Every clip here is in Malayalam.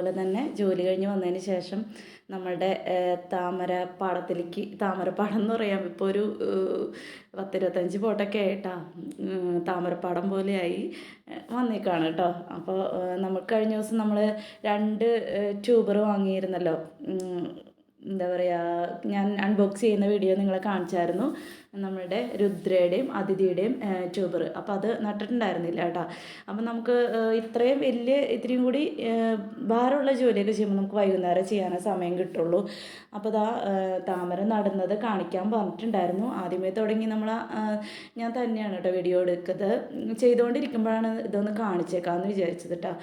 അപ്പോൾ അതാ പതിവ് പോലെ തന്നെ ജോലി കഴിഞ്ഞ് വന്നതിന് ശേഷം നമ്മളുടെ താമര പാടത്തിലേക്ക് താമരപ്പാടം എന്ന് പറയാം. ഇപ്പോൾ ഒരു പത്തിരുപത്തഞ്ച് പോട്ടൊക്കെ ആയിട്ടാ താമരപ്പാടം പോലെയായി വന്നേക്കാണ് കേട്ടോ. അപ്പോൾ നമുക്ക് കഴിഞ്ഞ ദിവസം നമ്മൾ രണ്ട് ട്യൂബർ വാങ്ങിയിരുന്നല്ലോ. എന്താ പറയുക ഞാൻ അൺബോക്സ് ചെയ്യുന്ന വീഡിയോ നിങ്ങളെ കാണിച്ചായിരുന്നു. നമ്മുടെ രുദ്രയുടെയും അതിഥിയുടെയും ട്യൂബർ അപ്പോൾ അത് നട്ടിട്ടുണ്ടായിരുന്നില്ല കേട്ടോ. അപ്പം നമുക്ക് ഇത്രയും വലിയ ഇത്രയും കൂടി ഭാരമുള്ള ജോലിയൊക്കെ ചെയ്യുമ്പോൾ നമുക്ക് വൈകുന്നേരം ചെയ്യാനേ സമയം കിട്ടുള്ളൂ. അപ്പോൾ ഇതാ താമര നടുന്നത് കാണിക്കാൻ പറഞ്ഞിട്ടുണ്ടായിരുന്നു. ആദ്യമേ തുടങ്ങി നമ്മൾ ഞാൻ തന്നെയാണ് കേട്ടോ വീഡിയോ എടുക്കുന്നത് ചെയ്തുകൊണ്ടിരിക്കുമ്പോഴാണ് ഇതൊന്ന് കാണിച്ചേക്കാമെന്ന് വിചാരിച്ചത് കേട്ടോ.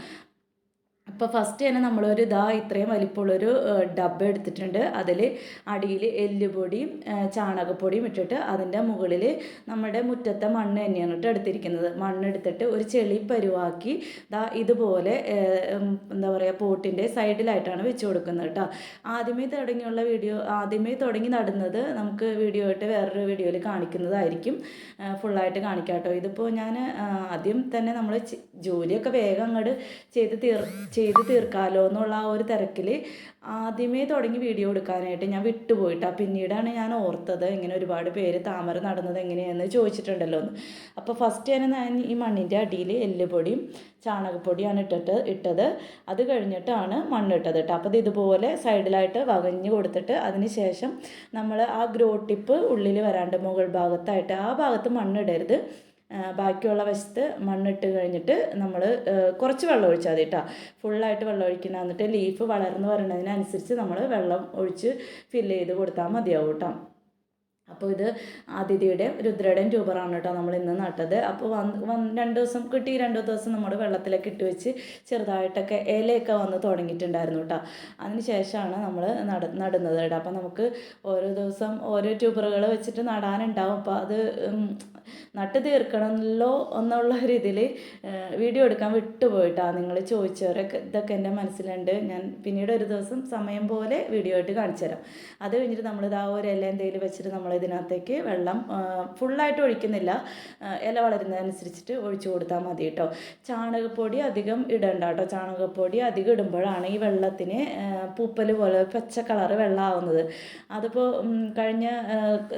അപ്പോൾ ഫസ്റ്റ് തന്നെ നമ്മളൊരു ഇതാ ഇത്രയും വലിപ്പമുള്ളൊരു ഡബ്ബ എടുത്തിട്ടുണ്ട്. അതിൽ അടിയിൽ എല്ലുപൊടിയും ചാണകപ്പൊടിയും ഇട്ടിട്ട് അതിന്റെ മുകളിൽ നമ്മുടെ മുറ്റത്തെ മണ്ണ് തന്നെയാണ് കേട്ടോ എടുത്തിരിക്കുന്നത്. മണ്ണ് എടുത്തിട്ട് ഒരു ചെളി പരുവാക്കി ദാ ഇതുപോലെ എന്താ പറയുക പോട്ടിന്റെ സൈഡിലായിട്ടാണ് വെച്ച് കൊടുക്കുന്നത് കേട്ടോ. ആദ്യമേ തുടങ്ങിയുള്ള വീഡിയോ ആദ്യമേ തുടങ്ങി നടുന്നത് നമുക്ക് വീഡിയോ ആയിട്ട് വേറൊരു വീഡിയോയിൽ കാണിക്കുന്നതായിരിക്കും. ഫുള്ളായിട്ട് കാണിക്കാം കേട്ടോ. ഇതിപ്പോൾ ഞാൻ ആദ്യം തന്നെ നമ്മൾ ജോലിയൊക്കെ വേഗം അങ്ങോട്ട് ചെയ്ത് തീർ ചെയ്ത് തീർക്കാമല്ലോ എന്നുള്ള ആ ഒരു തിരക്കിൽ ആദ്യമേ തുടങ്ങി വീഡിയോ എടുക്കാനായിട്ട് ഞാൻ വിട്ടുപോയിട്ടാ. പിന്നീടാണ് ഞാൻ ഓർത്തത് ഇങ്ങനെ ഒരുപാട് പേര് താമര നടന്നത് എങ്ങനെയാണെന്ന് ചോദിച്ചിട്ടുണ്ടല്ലോ എന്ന്. അപ്പോൾ ഫസ്റ്റ് തന്നെ ഞാൻ ഈ മണ്ണിന്റെ അടിയിൽ എല്ലുപൊടിയും ചാണകപ്പൊടിയാണ് ഇട്ടിട്ട് ഇട്ടത്. അത് കഴിഞ്ഞിട്ടാണ് മണ്ണിട്ടത് കേട്ടോ അപ്പോൾ ഇത് ഇതുപോലെ സൈഡിലായിട്ട് വകഞ്ഞ് കൊടുത്തിട്ട് അതിന് ശേഷം നമ്മൾ ആ ഗ്രോ ടിപ്പ് ഉള്ളിൽ വരാണ്ട് മുകൾ ഭാഗത്തായിട്ട് ആ ഭാഗത്ത് മണ്ണിടരുത്. ബാക്കിയുള്ള വശത്ത് മണ്ണിട്ട് കഴിഞ്ഞിട്ട് നമ്മൾ കുറച്ച് വെള്ളം ഒഴിച്ചാൽ മതി കേട്ടോ ഫുള്ളായിട്ട് വെള്ളം ഒഴിക്കണം എന്നിട്ട് ലീഫ് വളർന്ന് വരുന്നതിനനുസരിച്ച് നമ്മൾ വെള്ളം ഒഴിച്ച് ഫില്ല് ചെയ്ത് കൊടുത്താൽ മതിയാവും കേട്ടോ അപ്പോൾ ഇത് അതിഥിയുടെ രുദ്രയുടെയും ട്യൂബറാണ് കേട്ടോ നമ്മൾ ഇന്ന് നട്ടത്. അപ്പോൾ വന്ന് രണ്ട് ദിവസം കിട്ടി രണ്ട് ദിവസം നമ്മൾ വെള്ളത്തിലൊക്കെ ഇട്ട് വെച്ച് ചെറുതായിട്ടൊക്കെ ഇലയൊക്കെ വന്ന് തുടങ്ങിയിട്ടുണ്ടായിരുന്നു കേട്ടോ. അതിന് ശേഷമാണ് നമ്മൾ നട നടുന്നത് കേട്ടോ. അപ്പോൾ നമുക്ക് ഓരോ ദിവസം ഓരോ ട്യൂബറുകൾ വെച്ചിട്ട് നടാനുണ്ടാവും. അപ്പോൾ അത് നട്ട് തീർക്കണമല്ലോ എന്നുള്ള രീതിയിൽ വീഡിയോ എടുക്കാൻ വിട്ടുപോയിട്ടാണ് നിങ്ങൾ ചോദിച്ചവരൊക്കെ ഇതൊക്കെ എന്റെ മനസ്സിലുണ്ട്. ഞാൻ പിന്നീട് ഒരു ദിവസം സമയം പോലെ വീഡിയോ ആയിട്ട് കാണിച്ചു തരാം അത് കഴിഞ്ഞിട്ട് നമ്മൾ ഇതാ ഒരു ഇല എന്തെങ്കിലും വെച്ചിട്ട് നമ്മൾ ഇതിനകത്തേക്ക് വെള്ളം ഫുള്ളായിട്ട് ഒഴിക്കുന്നില്ല. ഇല വളരുന്നതനുസരിച്ചിട്ട് ഒഴിച്ചു കൊടുത്താൽ മതി കേട്ടോ ചാണകപ്പൊടി അധികം ഇടണ്ട കേട്ടോ ചാണകപ്പൊടി അധികം ഇടുമ്പോഴാണ് ഈ വെള്ളത്തിന് പൂപ്പൽ പോലെ പച്ച കളറ് വെള്ളമാവുന്നത് അതിപ്പോൾ കഴിഞ്ഞ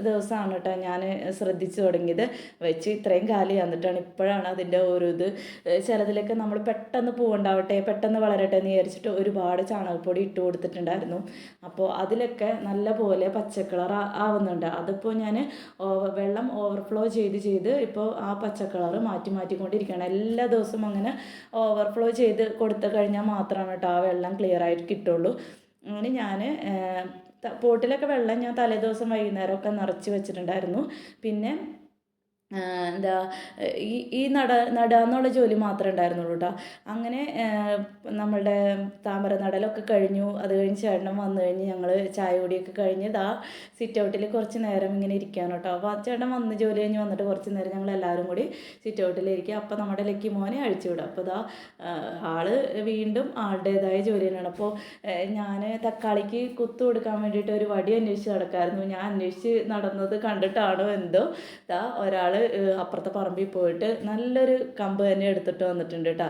ദിവസമാണ് കേട്ടോ ഞാൻ ശ്രദ്ധിച്ചു തുടങ്ങിയത്. വെച്ച് ഇത്രയും കാലം വന്നിട്ടാണ് ഇപ്പോഴാണ് അതിന്റെ ഒരു ഇത്. ചിലതിലൊക്കെ നമ്മൾ പെട്ടെന്ന് പൂവുണ്ടാവട്ടെ പെട്ടെന്ന് വളരട്ടെ എന്ന് വിചാരിച്ചിട്ട് ഒരുപാട് ചാണകപ്പൊടി ഇട്ട് കൊടുത്തിട്ടുണ്ടായിരുന്നു. അപ്പോൾ അതിലൊക്കെ നല്ല പോലെ പച്ചക്കളർ ആവുന്നുണ്ട്. അതിപ്പോൾ ഞാൻ വെള്ളം ഓവർഫ്ലോ ചെയ്ത് ചെയ്ത് ഇപ്പോൾ ആ പച്ചക്കളർ മാറ്റി മാറ്റിക്കൊണ്ടിരിക്കുകയാണ് എല്ലാ ദിവസവും അങ്ങനെ ഓവർഫ്ലോ ചെയ്ത് കൊടുത്തു കഴിഞ്ഞാൽ മാത്രമാണ് കേട്ടോ ആ വെള്ളം ക്ലിയർ ആയിട്ട് കിട്ടുള്ളൂ. അങ്ങനെ ഞാൻ പോട്ടിലൊക്കെ വെള്ളം ഞാൻ തലേദിവസം വൈകുന്നേരമൊക്കെ നിറച്ച് വെച്ചിട്ടുണ്ടായിരുന്നു. പിന്നെ എന്താ ഈ ഈ നട നടുക എന്നുള്ള ജോലി മാത്രമേ ഉണ്ടായിരുന്നുള്ളൂ കേട്ടോ അങ്ങനെ നമ്മളുടെ താമര നടലൊക്കെ കഴിഞ്ഞു. അത് കഴിഞ്ഞ് ചേട്ടൻ വന്നു കഴിഞ്ഞ് ഞങ്ങൾ ചായ കുടിയൊക്കെ കഴിഞ്ഞ് ഇതാ സിറ്റ് ഔട്ടിൽ കുറച്ച് നേരം ഇങ്ങനെ ഇരിക്കുകയാണ് കേട്ടോ അപ്പോൾ ആ ചേട്ടൻ വന്ന് ജോലി കഴിഞ്ഞ് വന്നിട്ട് കുറച്ച് നേരം ഞങ്ങൾ എല്ലാവരും കൂടി സിറ്റ് ഔട്ടിലിരിക്കുക അപ്പോൾ നമ്മുടെ ലക്കി മോനെ അഴിച്ചു വിടും അപ്പോൾ ഇതാ ആൾ വീണ്ടും ആളുടേതായ ജോലി തന്നെയാണ്. അപ്പോൾ ഞാൻ തക്കാളിക്ക് കുത്തു കൊടുക്കാൻ വേണ്ടിയിട്ട് ഒരു വടി അന്വേഷിച്ച് നടക്കായിരുന്നു. ഞാൻ അന്വേഷിച്ച് നടന്നത് കണ്ടിട്ടാണോ എന്തോ. ദാ ഒരാൾ അപ്പുറത്തെ പറമ്പിൽ പോയിട്ട് നല്ലൊരു കമ്പ് തന്നെ എടുത്തിട്ട് വന്നിട്ടുണ്ട് കേട്ടോ.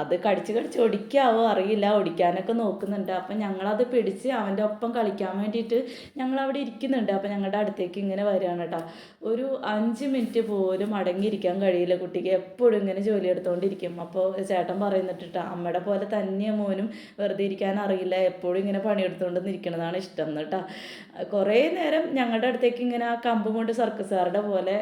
അത് കടിച്ച് കടിച്ച് ഒടിക്കാവോ അറിയില്ല. ഒടിക്കാനൊക്കെ നോക്കുന്നുണ്ട്. അപ്പം ഞങ്ങളത് പിടിച്ച് അവന്റെ ഒപ്പം കളിക്കാൻ വേണ്ടിയിട്ട് ഞങ്ങൾ അവിടെ ഇരിക്കുന്നുണ്ട്. അപ്പം ഞങ്ങളുടെ അടുത്തേക്ക് ഇങ്ങനെ വരികയാണ് കേട്ടോ. ഒരു അഞ്ച് മിനിറ്റ് പോലും അടങ്ങിയിരിക്കാൻ കഴിയില്ല കുട്ടിക്ക്. എപ്പോഴും ഇങ്ങനെ ജോലി എടുത്തുകൊണ്ടിരിക്കും അപ്പോൾ ചേട്ടൻ പറയുന്നിട്ട് കേട്ടോ അമ്മയുടെ പോലെ തന്നെ മോനും. വെറുതെ ഇരിക്കാൻ അറിയില്ല. എപ്പോഴും ഇങ്ങനെ പണിയെടുത്തുകൊണ്ട് നിൽക്കണതാണ് ഇഷ്ടം. കേട്ടോ. കുറേ നേരം ഞങ്ങളുടെ അടുത്തേക്ക് ഇങ്ങനെ ആ കമ്പ് കൊണ്ട് സർക്കസുകാരുടെ പോലെ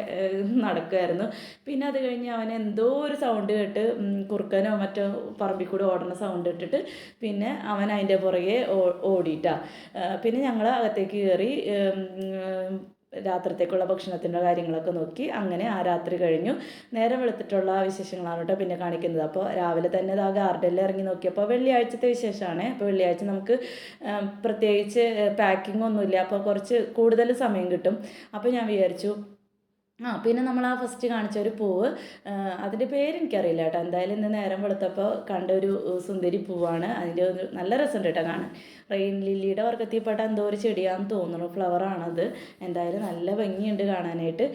നടക്കുമായിരുന്നു പിന്നെ അത് കഴിഞ്ഞ് അവൻ എന്തോ ഒരു സൗണ്ട് കേട്ട് കുറുക്കനോ മറ്റോ പറമ്പിൽ കൂടെ ഓടുന്ന സൗണ്ട് ഇട്ടിട്ട് പിന്നെ അവൻ അതിന്റെ പുറകെ ഓ- ഓടിയിട്ടാ. പിന്നെ ഞങ്ങൾ അകത്തേക്ക് കയറി രാത്രിത്തേക്കുള്ള ഭക്ഷണത്തിന്റെ കാര്യങ്ങളൊക്കെ നോക്കി. അങ്ങനെ ആ രാത്രി കഴിഞ്ഞു. നേരം വെളുത്തിട്ടുള്ള വിശേഷങ്ങളാണ് കേട്ടോ പിന്നെ കാണിക്കുന്നത്. അപ്പോൾ രാവിലെ തന്നെ ആ ഗാർഡനിൽ ഇറങ്ങി നോക്കിയപ്പോൾ വെള്ളിയാഴ്ചത്തെ വിശേഷമാണ്. അപ്പോൾ വെള്ളിയാഴ്ച നമുക്ക് പ്രത്യേകിച്ച് പാക്കിംഗ് ഒന്നുമില്ല. അപ്പോൾ കുറച്ച് കൂടുതൽ സമയം കിട്ടും. അപ്പോൾ ഞാൻ വിചാരിച്ചു ആ പിന്നെ നമ്മൾ ആ ഫസ്റ്റ് കാണിച്ച ഒരു പൂവ് അതിന്റെ പേര് എനിക്കറിയില്ല കേട്ടോ. എന്തായാലും ഇന്ന് നേരം വെളുത്തപ്പോൾ കണ്ട ഒരു സുന്ദരി പൂവാണ്. അതിന്റെ ഒരു നല്ല രസമുണ്ട് കേട്ടോ കാണാൻ. റെയിൻ ലില്ലിയുടെ വർഗത്തിൽപ്പെട്ട എന്തോ ഒരു ചെടിയാണെന്ന് തോന്നുന്നു. ഫ്ലവറാണത് എന്തായാലും നല്ല ഭംഗിയുണ്ട് കാണാനായിട്ട്.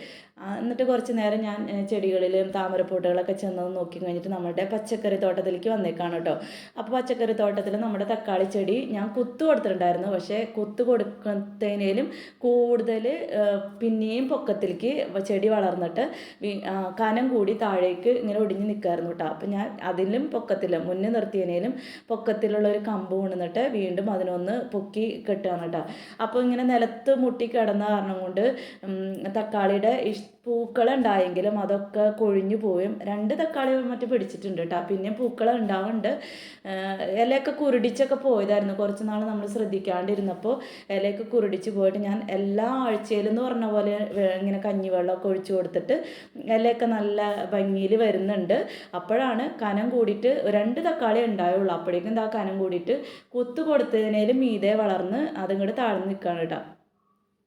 എന്നിട്ട് കുറച്ച് നേരം ഞാൻ ചെടികളിലും താമരപ്പൂട്ടുകളൊക്കെ ചെന്ന് നോക്കി കഴിഞ്ഞിട്ട് നമ്മുടെ പച്ചക്കറി തോട്ടത്തിലേക്ക് വന്നേക്കാണ് കേട്ടോ. അപ്പോൾ പച്ചക്കറി തോട്ടത്തിൽ നമ്മുടെ തക്കാളി ചെടി ഞാൻ കുത്തു കൊടുത്തിട്ടുണ്ടായിരുന്നു. പക്ഷേ കുത്തു കൊടുക്കുന്നതിനേലും കൂടുതൽ പിന്നെയും പൊക്കത്തിലേക്ക് ചെടി വളർന്നിട്ട് കനം കൂടി താഴേക്ക് ഇങ്ങനെ ഒടിഞ്ഞ് നിൽക്കായിരുന്നു കേട്ടോ അപ്പം ഞാൻ അതിലും പൊക്കത്തിലും മുന്നേ നിർത്തിയതിനേലും പൊക്കത്തിലുള്ള ഒരു കമ്പ് കൊണ്ടുവന്നിട്ട് വീണ്ടും അതിനൊന്ന് പൊക്കി കെട്ടുകയാണ് കേട്ടോ അപ്പോൾ ഇങ്ങനെ നിലത്ത് മുട്ടി കിടന്ന കാരണം കൊണ്ട് തക്കാളിയുടെ ഇഷ് പൂക്കളുണ്ടായെങ്കിലും അതൊക്കെ കൊഴിഞ്ഞു പോയും. രണ്ട് തക്കാളി മറ്റു പിടിച്ചിട്ടുണ്ട് കേട്ടോ പിന്നെ പൂക്കൾ ഉണ്ടാവുന്നുണ്ട് ഇലയൊക്കെ കുരുടിച്ചൊക്കെ പോയതായിരുന്നു. കുറച്ച് നാൾ നമ്മൾ ശ്രദ്ധിക്കാണ്ടിരുന്നപ്പോൾ ഇലയൊക്കെ കുരുടിച്ച് പോയിട്ട് ഞാൻ എല്ലാ ആഴ്ചയിലും എന്ന് പറഞ്ഞ പോലെ ഇങ്ങനെ കഞ്ഞിവെള്ളമൊക്കെ ഒഴിച്ചു കൊടുത്തിട്ട് ഇലയൊക്കെ നല്ല ഭംഗിയിൽ വരുന്നുണ്ട്. അപ്പോഴാണ് കനം കൂടിയിട്ട് രണ്ട് തക്കാളി ഉണ്ടായുള്ളൂ. അപ്പോഴേക്കും ഇതാ കനം കൂടിയിട്ട് കൊത്തു കൊടുത്തതിനേലും മീതെ വളർന്ന് അതിങ്ങോട്ട് താഴ്ന്നു നിൽക്കുകയാണ് കേട്ടോ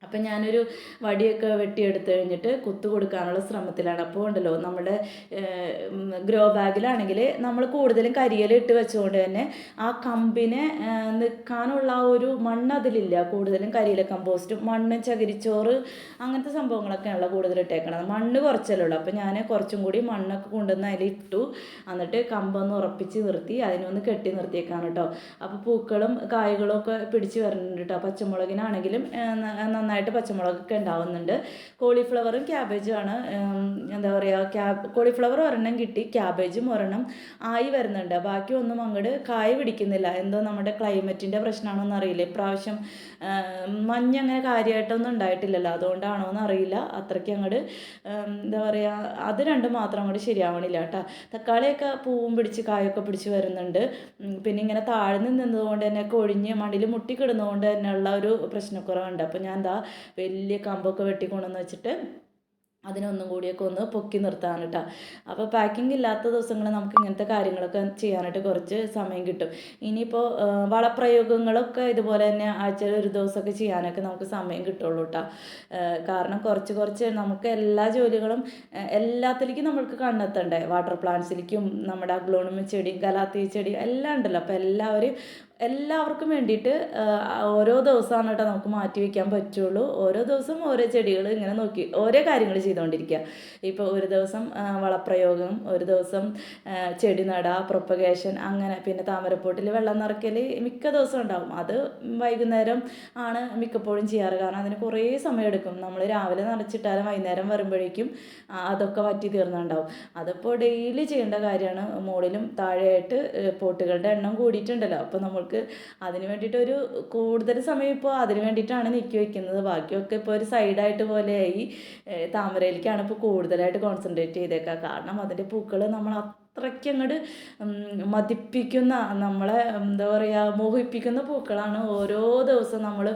അപ്പം ഞാനൊരു വടിയൊക്കെ വെട്ടിയെടുത്ത് കഴിഞ്ഞിട്ട് കുത്തു കൊടുക്കാനുള്ള ശ്രമത്തിലാണ്. അപ്പോൾ ഉണ്ടല്ലോ നമ്മുടെ ഗ്രോ ബാഗിലാണെങ്കിൽ നമ്മൾ കൂടുതലും കരിയില ഇട്ട് വെച്ചുകൊണ്ട് തന്നെ ആ കമ്പിനെ നിൽക്കാനുള്ള ആ ഒരു മണ്ണ് അതിലില്ല. കൂടുതലും കരിയില കമ്പോസ്റ്റും മണ്ണ് ചകിരിച്ചോറ് അങ്ങനത്തെ സംഭവങ്ങളൊക്കെയാണല്ലോ കൂടുതൽ ഇട്ടേക്കണത്. മണ്ണ് കുറച്ചല്ലേ ഉള്ളൂ. അപ്പോൾ ഞാൻ കുറച്ചും കൂടി മണ്ണൊക്കെ കൊണ്ടുവന്ന് അതിൽ ഇട്ടു എന്നിട്ട് കമ്പൊന്ന് ഉറപ്പിച്ച് നിർത്തി അതിനൊന്ന് കെട്ടി നിർത്തിയേക്കാണ് കേട്ടോ അപ്പോൾ പൂക്കളും കായ്കളും ഒക്കെ പിടിച്ച് വരുന്നുണ്ട് കേട്ടോ പച്ചമുളകിനാണെങ്കിലും ഏഹ്, ന- നന്നായിട്ട് പച്ചമുളകൊക്കെ ഉണ്ടാവുന്നുണ്ട്. കോളിഫ്ലവറും ക്യാബേജും ആണ് എന്താ പറയുക ക്യാബ് കോളിഫ്ലവർ ഒരെണ്ണം കിട്ടി ക്യാബേജും ഒരെണ്ണം ആയി വരുന്നുണ്ട്. ബാക്കി ഒന്നും അങ്ങോട്ട് കായ പിടിക്കുന്നില്ല. എന്തോ നമ്മുടെ ക്ലൈമറ്റിന്റെ പ്രശ്നമാണോന്ന് അറിയില്ല. ഇപ്രാവശ്യം മഞ്ഞ് അങ്ങനെ കാര്യമായിട്ടൊന്നും ഉണ്ടായിട്ടില്ലല്ലോ. അതുകൊണ്ടാണോ എന്ന് അറിയില്ല. അത്രയ്ക്ക് അങ്ങോട്ട് എന്താ പറയുക അത് രണ്ടും മാത്രം അങ്ങോട്ട് ശരിയാവണില്ല കേട്ടോ. തക്കാളിയൊക്കെ പൂവും പിടിച്ച് കായൊക്കെ പിടിച്ച് വരുന്നുണ്ട്. പിന്നെ ഇങ്ങനെ താഴ്ന്നു നിന്നതുകൊണ്ട് തന്നെ കൊഴിഞ്ഞ് മണ്ണിൽ മുട്ടിക്കിടുന്നതുകൊണ്ട് തന്നെയുള്ള ഉള്ള ഒരു പ്രശ്നക്കുറവുണ്ട്. അപ്പോൾ ഞാൻ എന്താ വലിയ കമ്പൊക്കെ വെട്ടിക്കൊണ്ടെന്ന് വെച്ചിട്ട് അതിനൊന്നും കൂടിയൊക്കെ ഒന്ന് പൊക്കി നിർത്താൻ കേട്ടോ അപ്പോൾ പാക്കിംഗ് ഇല്ലാത്ത ദിവസങ്ങളിൽ നമുക്ക് ഇങ്ങനത്തെ കാര്യങ്ങളൊക്കെ ചെയ്യാനായിട്ട് കുറച്ച് സമയം കിട്ടും. ഇനിയിപ്പോൾ വളപ്രയോഗങ്ങളൊക്കെ ഇതുപോലെ തന്നെ ആഴ്ചയിൽ ഒരു ദിവസമൊക്കെ ചെയ്യാനൊക്കെ നമുക്ക് സമയം കിട്ടുള്ളൂ കേട്ടോ കാരണം കുറച്ച് കുറച്ച് നമുക്ക് എല്ലാ ജോലികളും എല്ലാത്തിലേക്കും നമ്മൾക്ക് കണ്ടെത്തണ്ടേ വാട്ടർ പ്ലാന്റ്സിലേക്കും നമ്മുടെ ഗ്ലോണിമ ചെടി ഗലാത്തി ചെടി എല്ലാം ഉണ്ടല്ലോ. അപ്പോൾ എല്ലാവരും എല്ലാവർക്കും വേണ്ടിയിട്ട് ഓരോ ദിവസമാണ് കേട്ടോ നമുക്ക് മാറ്റി വയ്ക്കാൻ പറ്റുള്ളൂ. ഓരോ ദിവസം ഓരോ ചെടികൾ ഇങ്ങനെ നോക്കി ഓരോ കാര്യങ്ങൾ ചെയ്തുകൊണ്ടിരിക്കുക. ഇപ്പോൾ ഒരു ദിവസം വളപ്രയോഗം ഒരു ദിവസം ചെടി നട പ്രൊപ്പഗേഷൻ അങ്ങനെ പിന്നെ താമരപ്പൊട്ടിൽ വെള്ളം നിറയ്ക്കൽ മിക്ക ദിവസം ഉണ്ടാവും. അത് വൈകുന്നേരം ആണ് മിക്കപ്പോഴും ചെയ്യാറ്. കാരണം അതിന് കുറേ സമയം എടുക്കും നമ്മൾ രാവിലെ നിറച്ചിട്ടാലും വൈകുന്നേരം വരുമ്പോഴേക്കും അതൊക്കെ വറ്റി തീർന്നുണ്ടാവും. അതിപ്പോൾ ഡെയിലി ചെയ്യേണ്ട കാര്യമാണ്. മുകളിലും താഴെയായിട്ട് പോട്ടുകളുടെ എണ്ണം കൂടിയിട്ടുണ്ടല്ലോ. അപ്പോൾ നമ്മൾക്ക് അതിന് വേണ്ടിയിട്ടൊരു കൂടുതൽ സമയം ഇപ്പോൾ അതിന് വേണ്ടിയിട്ടാണ് നീക്കി വയ്ക്കുന്നത് ബാക്കിയൊക്കെ ഇപ്പോൾ ഒരു സൈഡായിട്ട് പോലെയായി. താമരയിലേക്കാണ് ഇപ്പോൾ കൂടുതലായിട്ട് കോൺസെൻട്രേറ്റ് ചെയ്തേക്കുക. കാരണം അതിന്റെ പൂക്കൾ നമ്മൾ അത്രയ്ക്ക് അങ്ങോട്ട് മതിപ്പിക്കുന്ന നമ്മളെ എന്താ പറയുക മോഹിപ്പിക്കുന്ന പൂക്കളാണ് ഓരോ ദിവസവും നമ്മൾ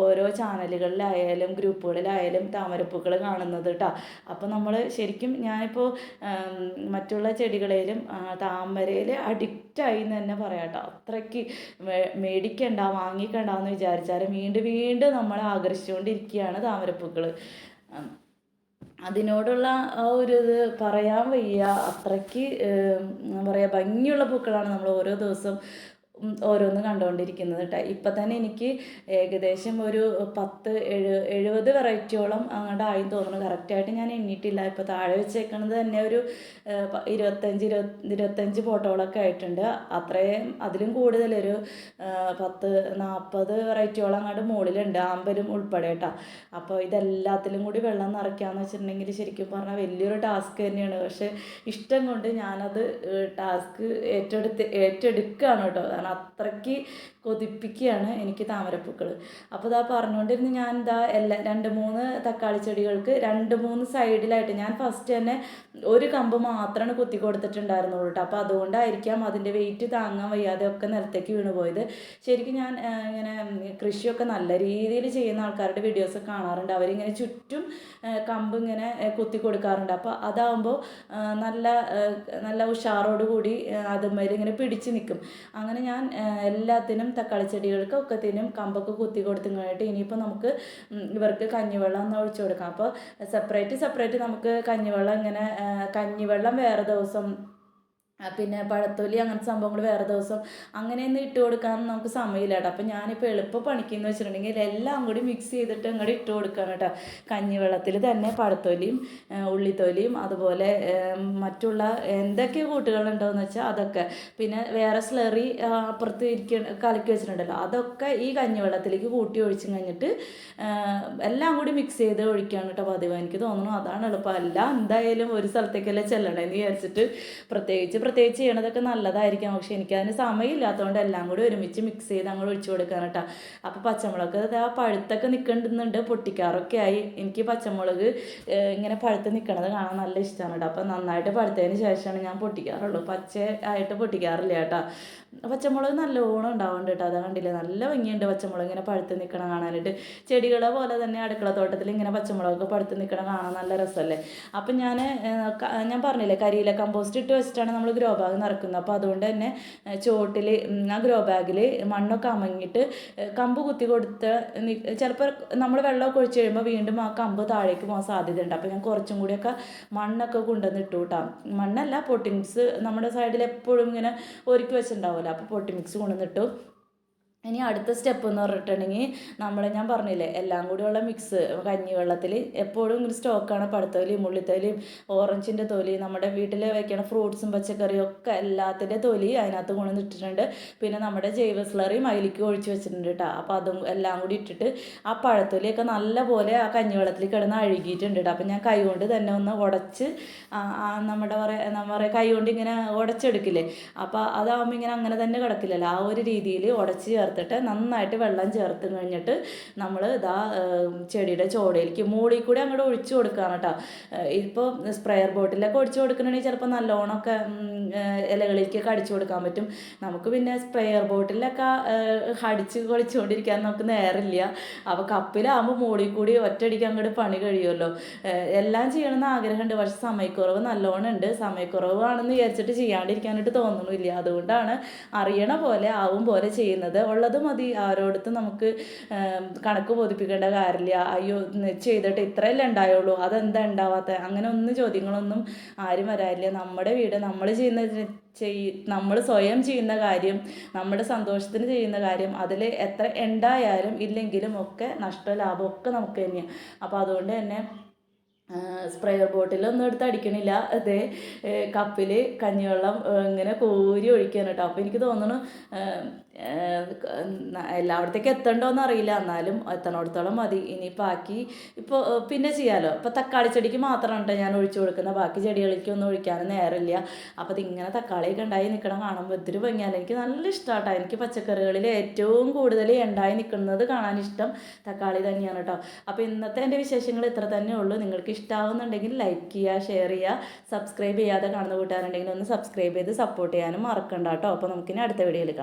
ഓരോ ചാനലുകളിലായാലും ഗ്രൂപ്പുകളിലായാലും താമരപ്പൂക്കൾ കാണുന്നത് കേട്ടോ അപ്പോൾ നമ്മൾ ശരിക്കും ഞാനിപ്പോൾ മറ്റുള്ള ചെടികളിലും താമരയിൽ അഡിക്റ്റായി എന്ന് തന്നെ പറയാം കേട്ടോ അത്രയ്ക്ക് മേടിക്കണ്ട വാങ്ങിക്കണ്ട എന്ന് വീണ്ടും വീണ്ടും നമ്മളെ ആകർഷിച്ചുകൊണ്ടിരിക്കുകയാണ് താമരപ്പൂക്കൾ അതിനോടുള്ള ആ ഒരു ഇത് പറയാൻ വയ്യ. അത്രയ്ക്ക് എന്താ പറയുക ഭംഗിയുള്ള പൂക്കളാണ് നമ്മൾ ഓരോ ദിവസം ഉം, ഓരോന്ന് കണ്ടുകൊണ്ടിരിക്കുന്നത് കേട്ടോ ഇപ്പം തന്നെ എനിക്ക് ഏകദേശം ഒരു പത്ത് എഴു എഴുപത് വെറൈറ്റിയോളം അങ്ങോട്ട് ആയി തോന്നുന്നു. കറക്റ്റായിട്ട് ഞാൻ എണ്ണിയിട്ടില്ല ഇപ്പോൾ താഴെ വെച്ചേക്കണത് തന്നെ ഒരു ഇരുപത്തഞ്ച് ഇരുപത് ഇരുപത്തഞ്ച് ഫോട്ടോകളൊക്കെ ആയിട്ടുണ്ട്. അത്രയും അതിലും ഒരു പത്ത് നാൽപ്പത് വെറൈറ്റിയോളം അങ്ങോട്ട് മുകളിലുണ്ട്. ആമ്പലും ഉൾപ്പെടെ കേട്ടോ അപ്പോൾ ഇതെല്ലാത്തിലും കൂടി വെള്ളം നിറയ്ക്കാന്ന് വെച്ചിട്ടുണ്ടെങ്കിൽ ശരിക്കും പറഞ്ഞാൽ വലിയൊരു ടാസ്ക് തന്നെയാണ്. പക്ഷേ ഇഷ്ടം കൊണ്ട് ഞാനത് ടാസ്ക് ഏറ്റെടുത്ത് ഏറ്റെടുക്കുകയാണ് കേട്ടോ കാരണം അത്രയ്ക്ക് കൊതിപ്പിക്കുകയാണ് എനിക്ക് താമരപ്പൂക്കൾ. അപ്പോൾ ഇതാ പറഞ്ഞുകൊണ്ടിരുന്ന് ഞാൻ എന്താ എല്ലാ രണ്ട് മൂന്ന് തക്കാളി ചെടികൾക്ക് രണ്ട് മൂന്ന് സൈഡിലായിട്ട് ഞാൻ ഫസ്റ്റ് തന്നെ ഒരു കമ്പ് മാത്രമാണ് കുത്തി കൊടുത്തിട്ടുണ്ടായിരുന്നുള്ളൂ കേട്ടോ അപ്പോൾ അതുകൊണ്ടായിരിക്കാം അതിന്റെ വെയിറ്റ് താങ്ങാൻ വയ്യാതെ ഒക്കെ നിലത്തേക്ക് വീണ് പോയത്. ശരിക്കും ഞാൻ ഇങ്ങനെ കൃഷിയൊക്കെ നല്ല രീതിയിൽ ചെയ്യുന്ന ആൾക്കാരുടെ വീഡിയോസ് കാണാറുണ്ട്. അവരിങ്ങനെ ചുറ്റും കമ്പ് ഇങ്ങനെ കുത്തി കൊടുക്കാറുണ്ട്. അപ്പോൾ അതാവുമ്പോൾ നല്ല നല്ല ഉഷാറോടുകൂടി അതുമ്മേൽ ഇങ്ങനെ പിടിച്ച് നിൽക്കും അങ്ങനെ ഞാൻ ഞാൻ എല്ലാത്തിനും തക്കാളി ചെടികൾക്ക് ഒക്കത്തിനും കമ്പൊക്കെ കുത്തി കൊടുത്തും കഴിഞ്ഞിട്ട് ഇനിയിപ്പോൾ നമുക്ക് ഇവർക്ക് കഞ്ഞിവെള്ളം ഒന്ന് ഒഴിച്ചു കൊടുക്കാം. അപ്പോൾ സെപ്പറേറ്റ് സെപ്പറേറ്റ് നമുക്ക് കഞ്ഞിവെള്ളം ഇങ്ങനെ കഞ്ഞിവെള്ളം വേറെ ദിവസം പിന്നെ പഴത്തൊലി അങ്ങനത്തെ സംഭവങ്ങൾ വേറെ ദിവസം അങ്ങനെയൊന്നും ഇട്ട് കൊടുക്കാൻ നമുക്ക് സമയമില്ല കേട്ടോ. അപ്പം ഞാനിപ്പോൾ എളുപ്പ പണിക്കെന്ന് വെച്ചിട്ടുണ്ടെങ്കിൽ എല്ലാം കൂടി മിക്സ് ചെയ്തിട്ട് അങ്ങോട്ട് ഇട്ട് കൊടുക്കുകയാണ് കേട്ടോ. കഞ്ഞിവെള്ളത്തിൽ തന്നെ പഴത്തൊലിയും ഉള്ളിത്തൊലിയും അതുപോലെ മറ്റുള്ള എന്തൊക്കെ കൂട്ടുകളുണ്ടോയെന്ന് വെച്ചാൽ അതൊക്കെ. പിന്നെ വേറെ സ്ലറി അപ്പുറത്ത് ഇരിക്ക കലക്കി വെച്ചിട്ടുണ്ടല്ലോ. അതൊക്കെ ഈ കഞ്ഞിവെള്ളത്തിലേക്ക് കൂട്ടി ഒഴിച്ചു കഴിഞ്ഞിട്ട് എല്ലാം കൂടി മിക്സ് ചെയ്ത് ഒഴിക്കുകയാണ് കേട്ടോ പതിവ്. എനിക്ക് തോന്നുന്നു അതാണ് എളുപ്പം. അല്ല എന്തായാലും ഒരു സ്ഥലത്തേക്കല്ലേ ചെല്ലണേന്ന് വിചാരിച്ചിട്ട് പ്രത്യേകിച്ച് പ്രത്യേകിച്ച് ചെയ്യണതൊക്കെ നല്ലതായിരിക്കും. പക്ഷെ എനിക്കതിന് സമയമില്ലാത്തതുകൊണ്ട് എല്ലാം കൂടി ഒരുമിച്ച് മിക്സ് ചെയ്ത് അങ്ങോട്ട് ഒഴിച്ചു കൊടുക്കാൻ കേട്ടോ അപ്പോൾ പച്ചമുളക് ആ പഴുത്തൊക്കെ നിൽക്കുന്നുണ്ട് പൊട്ടിക്കാറൊക്കെ ആയി. എനിക്ക് പച്ചമുളക് ഇങ്ങനെ പഴുത്ത് നിൽക്കണത് കാണാൻ നല്ല ഇഷ്ടമാണ് കേട്ടോ അപ്പോൾ നന്നായിട്ട് പഴുത്തതിന് ശേഷമാണ് ഞാൻ പൊട്ടിക്കാറുള്ളൂ. പച്ച ആയിട്ട് പൊട്ടിക്കാറില്ല കേട്ടോ പച്ചമുളക് നല്ലോണം ഉണ്ടാവുന്നുണ്ട് കേട്ടോ. അത് കണ്ടില്ലേ? നല്ല ഭംഗിയുണ്ട് പച്ചമുളക് ഇങ്ങനെ പഴുത്ത് നിൽക്കണം കാണാനായിട്ട്. ചെടികളെ പോലെ തന്നെ അടുക്കള തോട്ടത്തിൽ ഇങ്ങനെ പച്ചമുളകൊക്കെ പഴുത്ത് നിൽക്കണം കാണാൻ നല്ല രസമല്ലേ? അപ്പം ഞാൻ ഞാൻ പറഞ്ഞില്ലേ കരിയില കമ്പോസ്റ്റ് ഇട്ട് വെച്ചിട്ടാണ് നമ്മൾ ഗ്രോ ബാഗ് നിറക്കുന്നത്. അപ്പോൾ അതുകൊണ്ട് തന്നെ ചോട്ടിൽ ആ ഗ്രോ ബാഗിൽ മണ്ണൊക്കെ അമങ്ങിയിട്ട് കമ്പ് കുത്തി കൊടുത്ത് ചിലപ്പോൾ നമ്മൾ വെള്ളമൊക്കെ ഒഴിച്ച് കഴിയുമ്പോൾ വീണ്ടും ആ കമ്പ് താഴേക്ക് പോകാൻ സാധ്യതയുണ്ട്. അപ്പോൾ ഞാൻ കുറച്ചും കൂടിയൊക്കെ മണ്ണൊക്കെ കൊണ്ടുവന്ന് ഇട്ടു കേട്ടോ. മണ്ണല്ല പൊട്ടിങ്സ് നമ്മുടെ സൈഡിൽ എപ്പോഴും ഇങ്ങനെ ഒരുക്കി വെച്ചിട്ടുണ്ടാവുമല്ലോ അപ്പോൾ പൊട്ടി മിക്സ് കൊണ്ടുവന്നിട്ടു ഇനി അടുത്ത സ്റ്റെപ്പ് എന്ന് പറഞ്ഞിട്ടുണ്ടെങ്കിൽ നമ്മൾ ഞാൻ പറഞ്ഞില്ലേ എല്ലാം കൂടിയുള്ള മിക്സ് കഞ്ഞി വെള്ളത്തിൽ എപ്പോഴും ഇങ്ങനെ സ്റ്റോക്കാണ് പടുത്തോലിയും ഉള്ളിത്തോലിയും ഓറഞ്ചിന്റെ തൊലി നമ്മുടെ വീട്ടിൽ വെക്കണ ഫ്രൂട്ട്സും പച്ചക്കറിയും ഒക്കെ എല്ലാത്തിന്റെ തൊലി അതിനകത്ത് കൊണ്ടുവന്ന് ഇട്ടിട്ടുണ്ട്. പിന്നെ നമ്മുടെ ജൈവ സ്ലറിയും അതിലേക്ക് ഒഴിച്ച് വെച്ചിട്ടുണ്ട് കേട്ടോ അപ്പോൾ അതും എല്ലാം കൂടി ഇട്ടിട്ട് ആ പഴത്തൊലിയൊക്കെ നല്ലപോലെ ആ കഞ്ഞി വെള്ളത്തിൽ കിടന്ന് അഴുകിയിട്ടുണ്ട് കേട്ടോ അപ്പോൾ ഞാൻ കൈ കൊണ്ട് തന്നെ ഒന്ന് ഉടച്ച് നമ്മുടെ പറയാ നമ്മൾ പറയുക കൈ കൊണ്ട് ഇങ്ങനെ ഉടച്ചെടുക്കില്ലേ അപ്പോൾ അതാകുമ്പോൾ ഇങ്ങനെ അങ്ങനെ തന്നെ കിടക്കില്ലല്ലോ. ആ ഒരു രീതിയിൽ ഉടച്ച് ചേർത്തിട്ട് നന്നായിട്ട് വെള്ളം ചേർത്ത് കഴിഞ്ഞിട്ട് നമ്മൾ ഇതാ ചെടിയുടെ ചോടയിലേക്ക് മുകളിൽ കൂടി അങ്ങോട്ട് ഒഴിച്ചു കൊടുക്കുകയാണ് കേട്ടോ ഇപ്പോൾ സ്പ്രെയർ ബോട്ടിലൊക്കെ ഒഴിച്ചു കൊടുക്കണമെങ്കിൽ ചിലപ്പോൾ നല്ലോണമൊക്കെ ഇലകളിലേക്കൊക്കെ അടിച്ചു കൊടുക്കാൻ പറ്റും. നമുക്ക് പിന്നെ സ്പ്രെയർ ബോട്ടിലൊക്കെ അടിച്ച് കളിച്ചുകൊണ്ടിരിക്കാൻ നമുക്ക് നേരമില്ല. അപ്പോൾ കപ്പിലാകുമ്പോൾ മുകളിൽ കൂടി ഒറ്റയടിക്ക് അങ്ങോട്ട് പണി കഴിയുമല്ലോ. എല്ലാം ചെയ്യണമെന്ന് ആഗ്രഹമുണ്ട്. പക്ഷെ സമയക്കുറവ് നല്ലോണം ഉണ്ട് സമയക്കുറവാണെന്ന് വിചാരിച്ചിട്ട് ചെയ്യാണ്ടിരിക്കാനായിട്ട് തോന്നണില്ല അതുകൊണ്ടാണ് അറിയണ പോലെ ആവും പോലെ ചെയ്യുന്നത്. ഉള്ളത് മതി. ആരോടത്തും നമുക്ക് കണക്ക് ബോധിപ്പിക്കേണ്ട കാര്യമില്ല. അയ്യോ ചെയ്തിട്ട് ഇത്രയല്ലേ ഉണ്ടായുള്ളൂ. അതെന്താ ഉണ്ടാവാത്ത? അങ്ങനെ ഒന്നും ചോദ്യങ്ങളൊന്നും ആരും വരാറില്ല. നമ്മുടെ വീട് നമ്മൾ ചെയ്യുന്ന ചെയ് നമ്മൾ സ്വയം ചെയ്യുന്ന കാര്യം നമ്മുടെ സന്തോഷത്തിന് ചെയ്യുന്ന കാര്യം അതിൽ എത്ര ഉണ്ടായാലും ഇല്ലെങ്കിലും ഒക്കെ നഷ്ട ലാഭം ഒക്കെ നമുക്ക് തന്നെയാണ് അപ്പോൾ അതുകൊണ്ട് തന്നെ സ്പ്രെയർ ബോട്ടിലൊന്നും എടുത്ത് അടിക്കണില്ല. അതേ കപ്പിൽ കഞ്ഞിവെള്ളം ഇങ്ങനെ കോരി ഒഴിക്കാണ് കേട്ടോ. അപ്പോൾ എനിക്ക് ന- എല്ലായിടത്തേക്ക് എത്തണ്ടോന്ന് അറിയില്ല. എന്നാലും എത്തണോടത്തോളം മതി. ഇനി ആക്കി ഇപ്പോൾ പിന്നെ ചെയ്യാമല്ലോ ഇപ്പോൾ തക്കാളി ചെടിക്ക് മാത്രമാണ് കേട്ടോ ഞാൻ ഒഴിച്ചു കൊടുക്കുന്നത്. ബാക്കി ചെടികളിലേക്കൊന്നും ഒഴിക്കാനും നേരമില്ല. അപ്പോൾ ഇതിങ്ങനെ തക്കാളിയൊക്കെ ഉണ്ടായി നിൽക്കണം കാണുമ്പോൾ ഒത്തിരി ഭംഗിയാണ്. എനിക്ക് നല്ല ഇഷ്ടമാട്ടോ എനിക്ക് പച്ചക്കറികളിൽ ഏറ്റവും കൂടുതൽ ഉണ്ടായി നിൽക്കുന്നത് കാണാൻ ഇഷ്ടം തക്കാളി തന്നെയാണ് കേട്ടോ അപ്പോൾ ഇന്നത്തെ എന്റെ വിശേഷങ്ങൾ ഇത്ര തന്നെ ഉള്ളൂ. നിങ്ങൾക്ക് ഇഷ്ടമാവുന്നുണ്ടെങ്കിൽ ലൈക്ക് ചെയ്യുക ഷെയർ ചെയ്യുക സബ്സ്ക്രൈബ് ചെയ്യാതെ കാണുന്ന കൂട്ടുകാരുണ്ടെങ്കിൽ ഒന്ന് സബ്സ്ക്രൈബ് ചെയ്ത് സപ്പോർട്ട് ചെയ്യാനും മറക്കണ്ട കേട്ടോ അപ്പോൾ നമുക്കിനി അടുത്ത വീഡിയോയിൽ കാണാം.